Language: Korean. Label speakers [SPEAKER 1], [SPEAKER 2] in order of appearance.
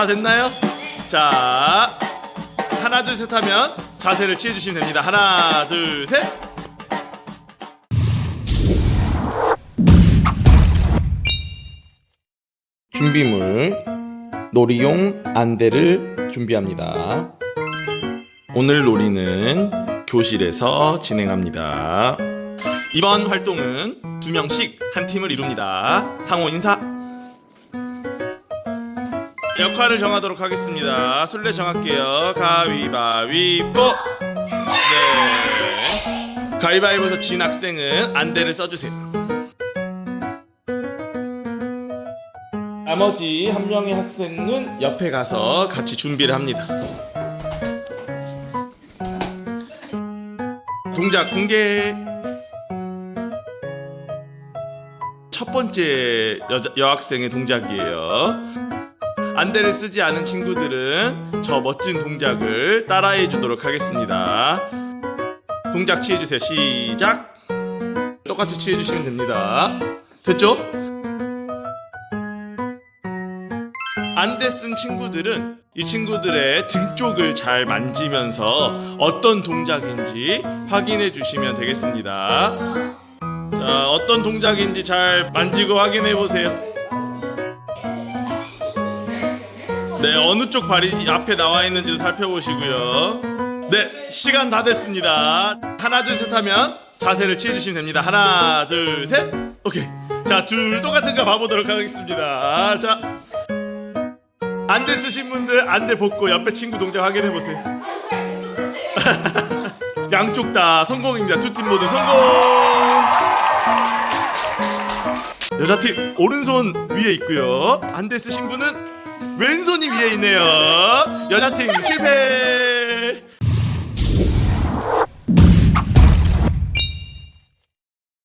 [SPEAKER 1] 다 됐나요? 자 하나 둘 셋 하면 자세를 취해주시면 됩니다 하나 둘 셋 준비물 놀이용 안대를 준비합니다. 오늘 놀이는 교실에서 진행합니다. 이번 활동은 두 명씩 한 팀을 이룹니다. 상호 인사. 역할을 정하도록 하겠습니다. 술래 정할게요. 가위바위보. 네. 가위바위보에서 진 학생은 안대를 써주세요. 나머지 한 명의 학생은 옆에 가서 같이 준비를 합니다. 동작 공개. 첫 번째 여자, 여학생의 동작이에요. 안대를 쓰지 않은 친구들은 저 멋진 동작을 따라해 주도록 하겠습니다. 동작 취해 주세요. 시작. 똑같이 취해 주시면 됩니다. 됐죠? 안대 쓴 친구들은 이 친구들의 등 쪽을 잘 만지면서 어떤 동작인지 확인해 주시면 되겠습니다. 자, 어떤 동작인지 잘 만지고 확인해 보세요. 네, 어느 쪽 발이 앞에 나와 있는지도 살펴보시고요. 네, 시간 다 됐습니다. 하나, 둘, 셋 하면 자세를 취해주시면 됩니다. 하나, 둘, 셋. 오케이. 자, 둘 똑같은 거 봐보도록 하겠습니다. 자, 안대 쓰신 분들 안대 벗고 옆에 친구 동작 확인해 보세요. 양쪽 다 성공입니다. 두 팀 모두 성공. 여자 팀 오른손 위에 있고요. 안대 쓰신 분은 왼손이 위에 있네요. 여자 팀 실패.